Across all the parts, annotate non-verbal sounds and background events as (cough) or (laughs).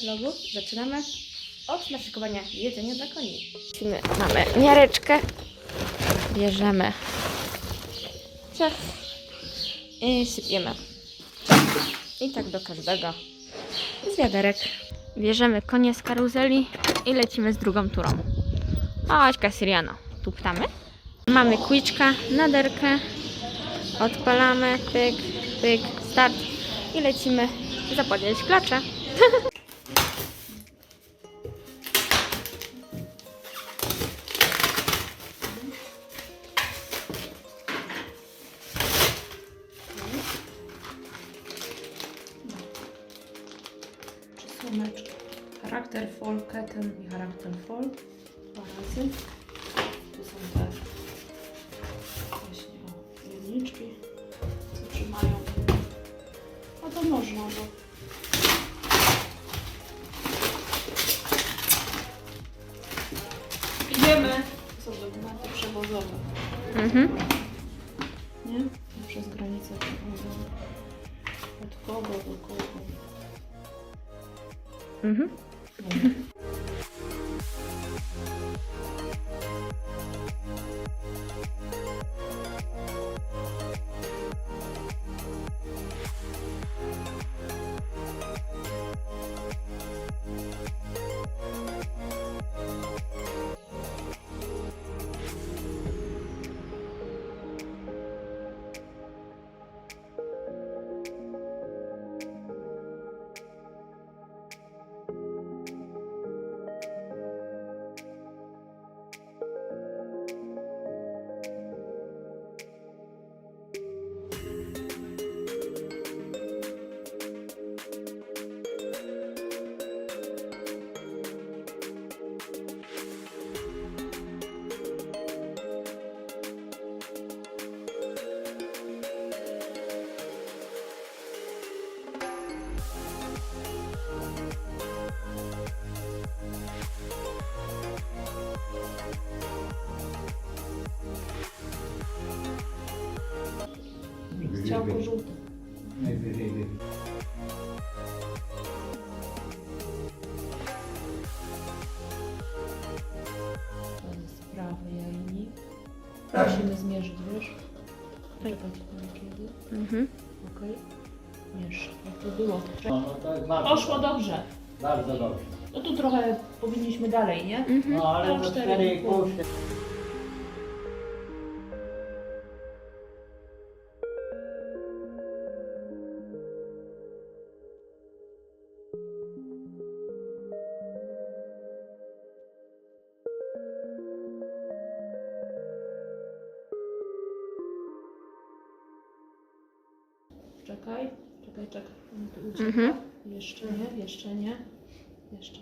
vlogu. Zaczynamy od naszykowania jedzenia dla koni. Mamy miareczkę, bierzemy ciach i sypiemy. I tak do każdego z wiaderek. Bierzemy konie z karuzeli i lecimy z drugą turą. Chodź Kasiriano, tu ptamy. Mamy kłuczka, naderkę, odpalamy, pyk, pyk, start i lecimy zapodnieść klacze. (laughs) Charakter fall, keten i charakter fall. Dwa razy. Tu są te właśnie o, pierniczki, co trzymają. A to można, bo idziemy. To są dokumenty przewozowe, Mhm. nie? Przez granicę przewozą. Od kogo do kogo. Mhm. Thank (laughs) you. Ciałko żółte. To jest prawy jajnik. Musimy zmierzyć, wiesz? Czekać na kiedy. Mhm. Okej. Mierz. Jak to było? No, no to jest bardzo, Poszło dobrze. bardzo dobrze. No tu trochę powinniśmy dalej, nie? Mhm. No ale Tam no cztery 4,5 się... Mhm. Jeszcze nie, jeszcze nie. Jeszcze.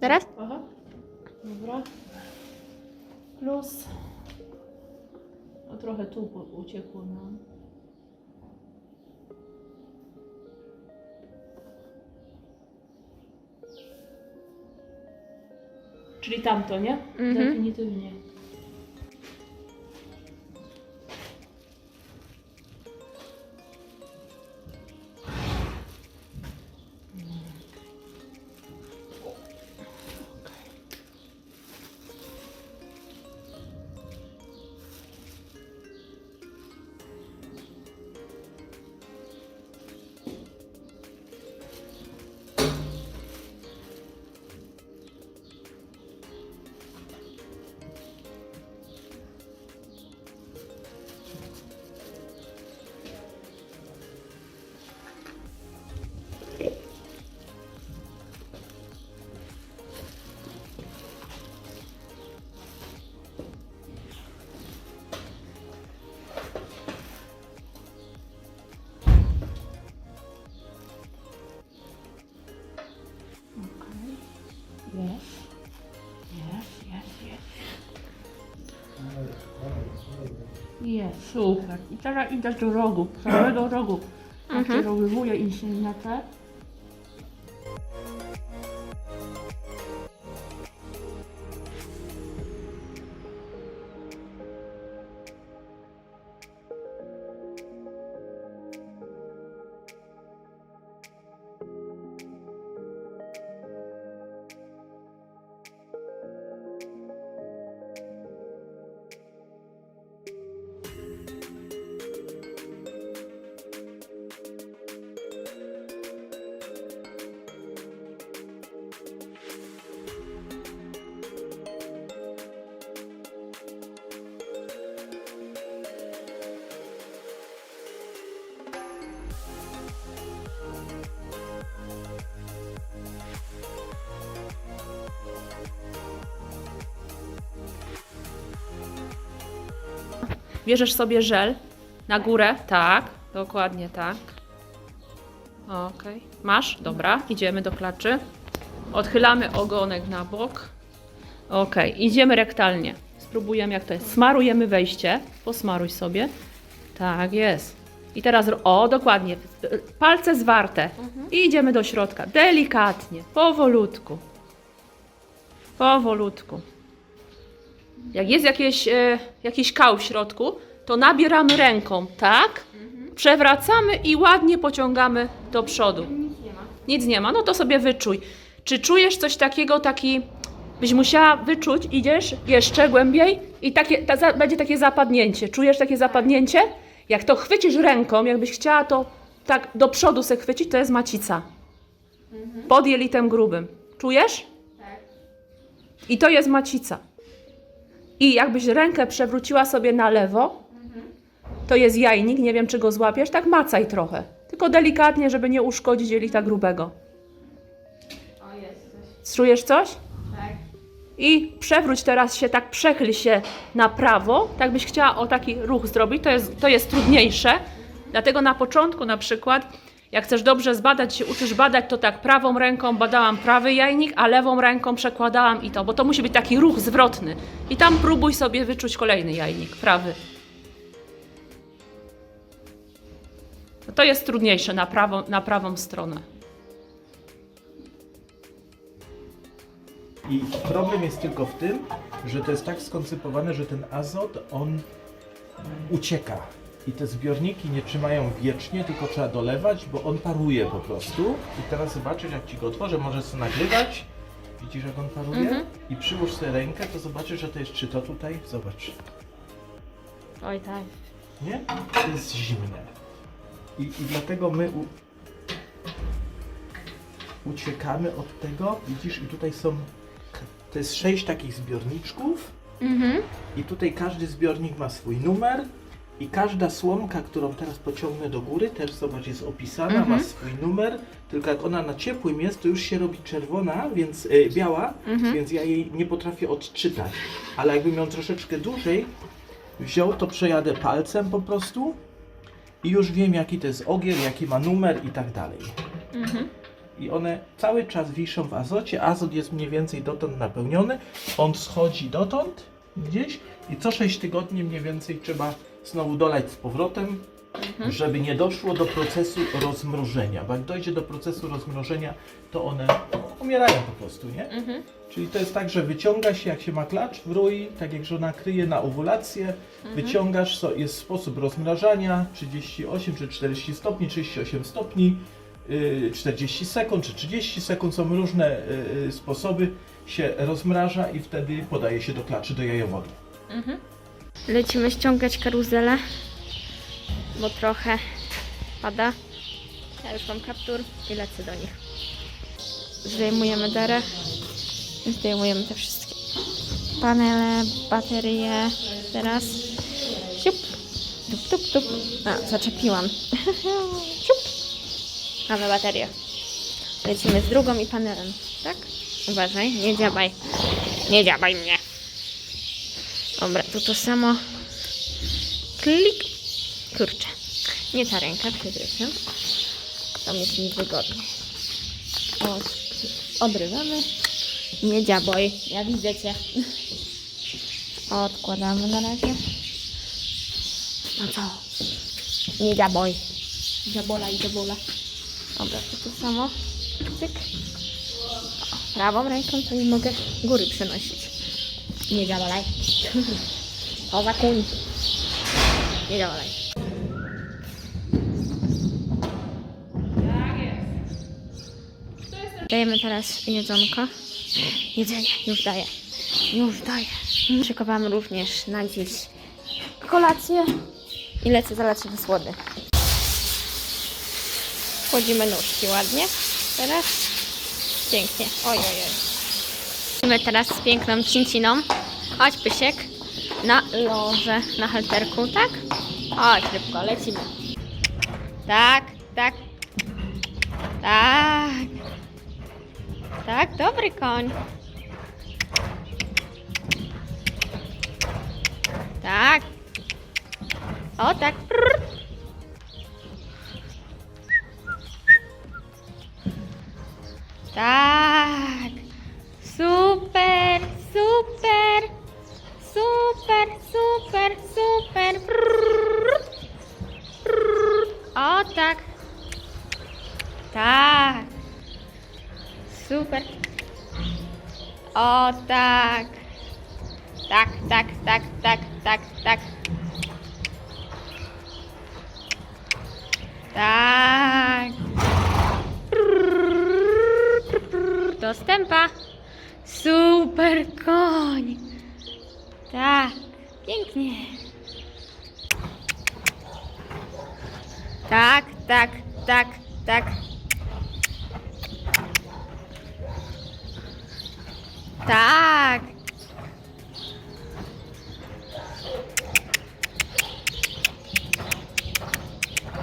Teraz? Aha. Dobra. Plus. No trochę tu uciekło nam. Czyli tamto, nie? Mhm. Definitywnie. Jest, super. I teraz idę do rogu, całego rogu. Nakierowuję insygnetę. Bierzesz sobie żel na górę, tak, dokładnie tak. Okej, masz, dobra, idziemy do klaczy. Odchylamy ogonek na bok. Okej, idziemy rektalnie. Spróbujemy jak to jest. Smarujemy wejście, posmaruj sobie. Tak jest. I teraz, ro- o dokładnie, palce zwarte. I idziemy do środka, delikatnie, powolutku. Powolutku. Jak jest jakieś, e, jakiś kał w środku, to nabieramy ręką, tak? Przewracamy i ładnie pociągamy do przodu. Nic nie ma. no to sobie wyczuj. Czy czujesz coś takiego, taki, byś musiała wyczuć, idziesz jeszcze głębiej i takie, ta, za, będzie takie zapadnięcie. Czujesz takie zapadnięcie? Jak to chwycisz ręką, jakbyś chciała to tak do przodu se chwycić, to jest macica. Pod jelitem grubym. Czujesz? I to jest macica. I jakbyś rękę przewróciła sobie na lewo, to jest jajnik, nie wiem czy go złapiesz, tak macaj trochę. Tylko delikatnie, żeby nie uszkodzić jelita grubego. O, jest coś. Czujesz coś? Tak. I przewróć teraz się, tak przechyl się na prawo, tak byś chciała o taki ruch zrobić, to jest, to jest trudniejsze. Dlatego na początku na przykład, jak chcesz dobrze zbadać, się uczysz badać, to tak prawą ręką badałam prawy jajnik, a lewą ręką przekładałam i to, bo to musi być taki ruch zwrotny. I tam próbuj sobie wyczuć kolejny jajnik, prawy. No To jest trudniejsze na prawą, na prawą stronę. I problem jest tylko w tym, że to jest tak skoncypowane, że ten azot, on ucieka. I te zbiorniki nie trzymają wiecznie, tylko trzeba dolewać, bo on paruje po prostu. I teraz zobaczysz, jak ci go otworzę, możesz sobie nagrywać. Widzisz, jak on paruje? I przyłóż sobie rękę, to zobaczysz, że to jest czy to tutaj? Zobacz. Oj tak. Nie? To jest zimne. I, i dlatego my u... uciekamy od tego. Widzisz, i tutaj są. To jest sześć takich zbiorniczków. I tutaj każdy zbiornik ma swój numer. I każda słomka, którą teraz pociągnę do góry, też zobacz, jest opisana, ma swój numer. Tylko jak ona na ciepłym jest, to już się robi czerwona, więc y, biała, więc ja jej nie potrafię odczytać. Ale jakbym ją troszeczkę dłużej wziął, to przejadę palcem po prostu i już wiem, jaki to jest ogier, jaki ma numer i tak dalej. I one cały czas wiszą w azocie. Azot jest mniej więcej dotąd napełniony. On schodzi dotąd gdzieś i co 6 tygodni mniej więcej trzeba znowu dolać z powrotem, żeby nie doszło do procesu rozmrożenia. Bo jak dojdzie do procesu rozmrożenia, to one umierają po prostu, nie? Czyli to jest tak, że wyciąga się, jak się ma klacz w rui, tak jak żona kryje na owulację, wyciągasz, so, jest sposób rozmrażania, 38 czy 40 stopni, 38 stopni, y, 40 sekund czy 30 sekund, są różne y, y, sposoby, się rozmraża i wtedy podaje się do klaczy, do jajowodu. Lecimy ściągać karuzelę, bo trochę pada. Ja już mam kaptur i lecę do nich. Zdejmujemy derę. Zdejmujemy te wszystkie panele, baterie. Teraz. Siup. Tup, tup, tup. A, zaczepiłam. (laughs) Siup. Mamy baterię. Lecimy z drugą i panelem, tak? Uważaj, nie dziabaj. Nie dziabaj mnie. Dobra, tu to samo. Klik. Kurczę. Nie ta ręka, przewrócę. Tam jest mi wygodnie. O, odrywamy. Nie dziaboj, ja widzę cię. (laughs) Odkładamy na razie. No co? Nie diaboj. Diabola i diabola. Dobra, to to samo. Cyk. Prawą ręką to nie mogę góry przenosić. Nie diabolaj. To za kuń. Nie diabolaj. Dajemy teraz jedzonko. Jedzenie, już daję. Już daję. Szykowałam również na dziś kolację i lecę zalać do słody. Wchodzimy nóżki ładnie. Teraz pięknie. Oj, oj, oj. Lecimy teraz z piękną cinciną. Chodź, Pysiek. Na loże, na halterku, tak? Chodź, szybko, lecimy. Tak, tak. Tak. Tak, dobry koń. Tak. O, tak. Prr. Tak. O, tak. Tak, tak, tak, tak, tak, tak. Tak. Dostępa. Super koń. Tak, pięknie. Tak, tak, tak, tak. Tak.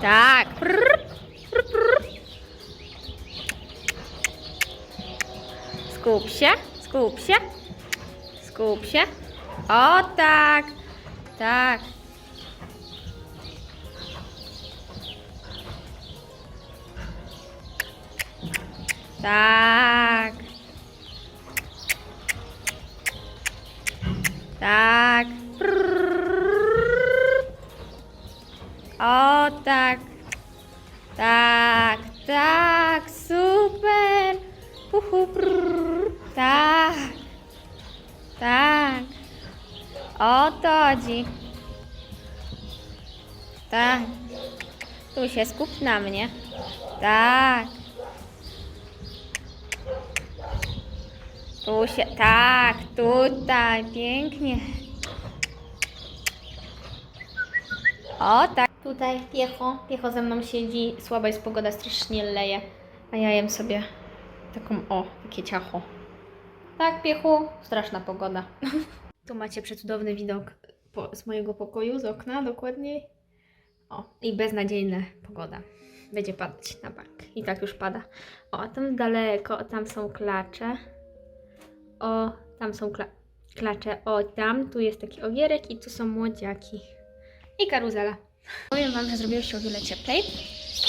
Tak. Skup się, skup się. Skup się. O tak. Tak. Tak. Tak. O tak. Tak, tak, super. Uhu. Tak. Tak. O to chodzi. Tak. Tu się skup na mnie. Tak. Tu się, tak, tutaj, pięknie. O, tak. Tutaj piecho, piecho ze mną siedzi, słaba jest pogoda, strasznie leje, a ja jem sobie taką, o, takie ciacho. Tak, piechu, straszna pogoda. (laughs) tu macie przecudowny widok po, z mojego pokoju, z okna dokładniej. O, i beznadziejna pogoda. Będzie padać na bank. I tak już pada. O, tam daleko, tam są klacze. O, tam są kla klacze. O, tam, tu jest taki ogierek i tu są młodziaki. I karuzela. Powiem Wam, że zrobiło się o wiele cieplej.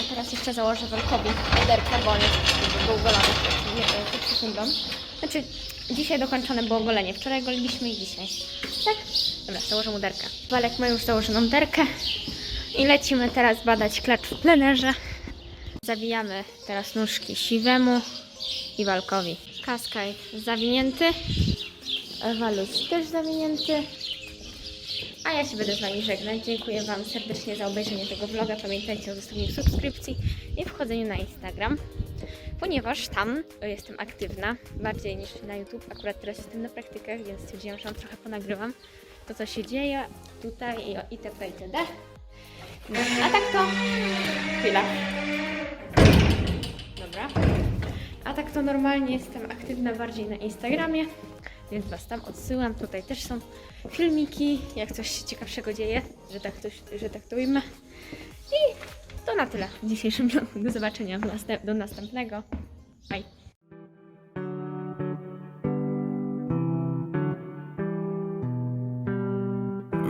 A teraz jeszcze założę Walkowi derkę, bo on jest był golony przed, sekundą. Znaczy, dzisiaj dokończone było golenie. Wczoraj goliliśmy i dzisiaj. Tak? Dobra, założę mu derkę. Walek ma już założoną derkę. I lecimy teraz badać klacz w plenerze. Zawijamy teraz nóżki siwemu i walkowi. Kaskaj zawinięty. Walus też zawinięty. A ja się będę z Wami żegnać. Dziękuję Wam serdecznie za obejrzenie tego vloga. Pamiętajcie o zostawieniu subskrypcji i wchodzeniu na Instagram, ponieważ tam jestem aktywna bardziej niż na YouTube. Akurat teraz jestem na praktykach, więc stwierdziłam, że Wam trochę ponagrywam to, co się dzieje tutaj i itp. itd. A tak to... Chwila. Dobra. A tak to normalnie jestem aktywna bardziej na Instagramie, więc Was tam odsyłam. Tutaj też są filmiki, jak coś ciekawszego dzieje, że tak, coś, że tak to ujmę. I to na tyle w dzisiejszym (laughs) vlogu. Do zobaczenia następ- do następnego. Bye.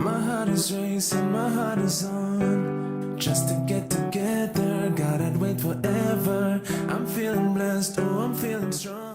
My heart is racing, my heart is on. Just to get together, forever. I'm feeling blessed, oh, I'm feeling strong.